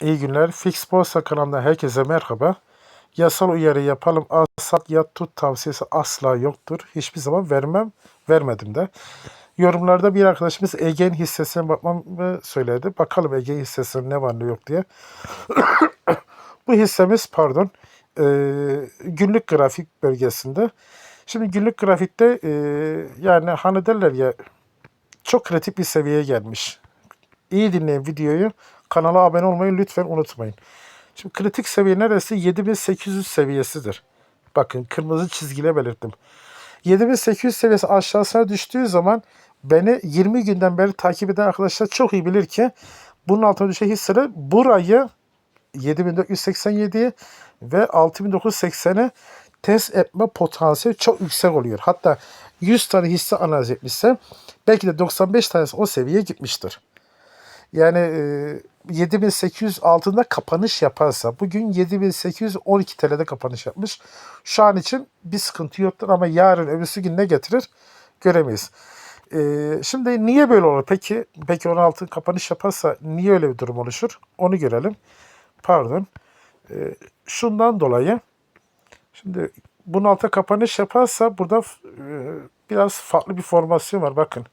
İyi günler. Fix Borsa kanalından herkese merhaba. Yasal uyarı yapalım. Al sat yat tut tavsiyesi asla yoktur. Hiçbir zaman vermem. Vermedim de. Yorumlarda bir arkadaşımız Ege'nin hissesine bakmamı söyledi. Bakalım Ege hissesinin ne var ne yok diye. Bu hissemiz pardon e, günlük grafik bölgesinde. Şimdi günlük grafikte e, yani hani derler ya çok kritik bir seviyeye gelmiş. İyi dinleyin videoyu. Kanala abone olmayı lütfen unutmayın. Şimdi kritik seviye neresi? 7800 seviyesidir. Bakın kırmızı çizgiyle belirttim. 7800 seviyesi aşağısına düştüğü zaman beni 20 günden beri takip eden arkadaşlar çok iyi bilir ki bunun altına düşen hisseler burayı 7487'yi ve 6980'i test etme potansiyeli çok yüksek oluyor. Hatta 100 tane hisse analiz etmişse belki de 95 tanesi o seviyeye gitmiştir. Yani e, 7800 altında kapanış yaparsa bugün 7812 TL'de kapanış yapmış. Şu an için bir sıkıntı yoktur ama yarın öbürsü gün ne getirir göremeyiz. E, şimdi niye böyle olur? Peki peki 16 kapanış yaparsa niye öyle bir durum oluşur? Onu görelim. Pardon. E, şundan dolayı şimdi bunun altı kapanış yaparsa burada e, biraz farklı bir formasyon var. Bakın.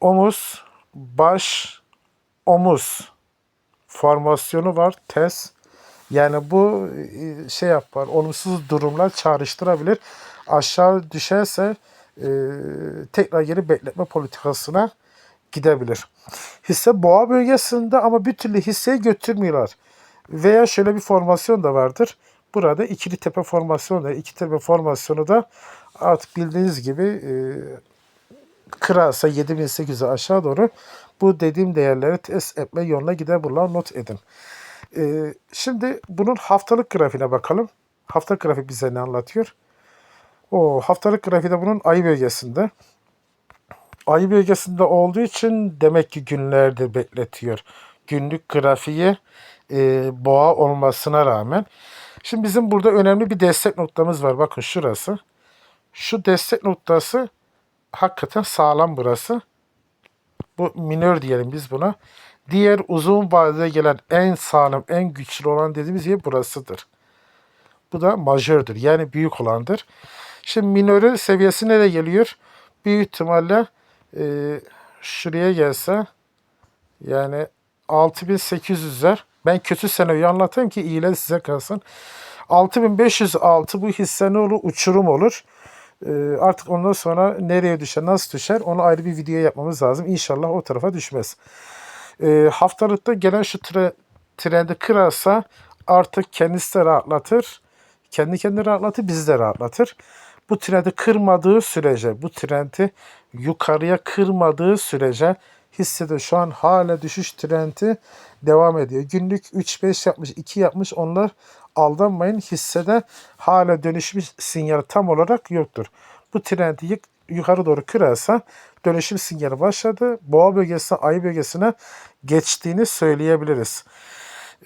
Omuz, baş, omuz formasyonu var. Test. Yani bu e, şey yapar. Olumsuz durumlar çağrıştırabilir. Aşağı düşerse e, tekrar geri bekletme politikasına gidebilir. Hisse boğa bölgesinde ama bir türlü hisseyi götürmüyorlar. Veya şöyle bir formasyon da vardır. Burada ikili tepe formasyonu da, iki tepe formasyonu da artık bildiğiniz gibi e, kırarsa 7800'e aşağı doğru bu dediğim değerleri test etme yoluna gider. Buralar not edin. Ee, şimdi bunun haftalık grafiğine bakalım. Haftalık grafik bize ne anlatıyor? O haftalık grafiğde bunun ay bölgesinde. Ay bölgesinde olduğu için demek ki günlerde bekletiyor. Günlük grafiği e, boğa olmasına rağmen. Şimdi bizim burada önemli bir destek noktamız var. Bakın şurası. Şu destek noktası hakikaten sağlam burası. Bu minör diyelim biz buna. Diğer uzun vadede gelen en sağlam, en güçlü olan dediğimiz yer burasıdır. Bu da majördür. Yani büyük olandır. Şimdi minörü seviyesi nereye geliyor? Büyük ihtimalle e, şuraya gelse yani 6800'ler. Ben kötü senaryoyu anlatayım ki iyiler size kalsın. 6506 bu hisse ne olur? Uçurum olur. Ee, artık ondan sonra nereye düşer, nasıl düşer onu ayrı bir video yapmamız lazım. İnşallah o tarafa düşmez. Ee, haftalıkta gelen şu tre, trendi kırarsa artık kendisi de rahatlatır. Kendi kendini rahatlatır, bizi de rahatlatır. Bu trendi kırmadığı sürece, bu trendi yukarıya kırmadığı sürece hissede şu an hala düşüş trendi devam ediyor. Günlük 3-5 yapmış, 2 yapmış onlar aldanmayın. Hissede hala dönüşüm sinyali tam olarak yoktur. Bu trendi yukarı doğru kırarsa dönüşüm sinyali başladı. Boğa bölgesine, ay bölgesine geçtiğini söyleyebiliriz.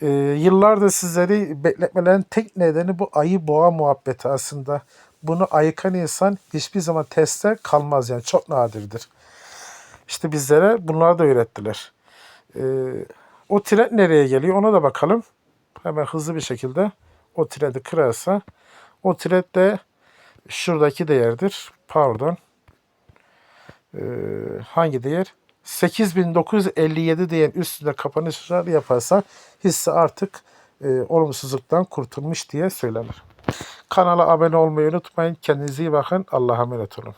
Ee, yıllardır sizleri bekletmelerin tek nedeni bu ayı boğa muhabbeti aslında. Bunu ayıkan insan hiçbir zaman testte kalmaz yani çok nadirdir. İşte bizlere bunları da öğrettiler. Ee, o trend nereye geliyor ona da bakalım. Hemen hızlı bir şekilde o trend'i kırarsa o trend de şuradaki değerdir. Pardon. Ee, hangi değer? 8957 değerin üstünde kapanışlar yaparsa hisse artık e, olumsuzluktan kurtulmuş diye söylenir. Kanala abone olmayı unutmayın. Kendinize iyi bakın. Allah'a emanet olun.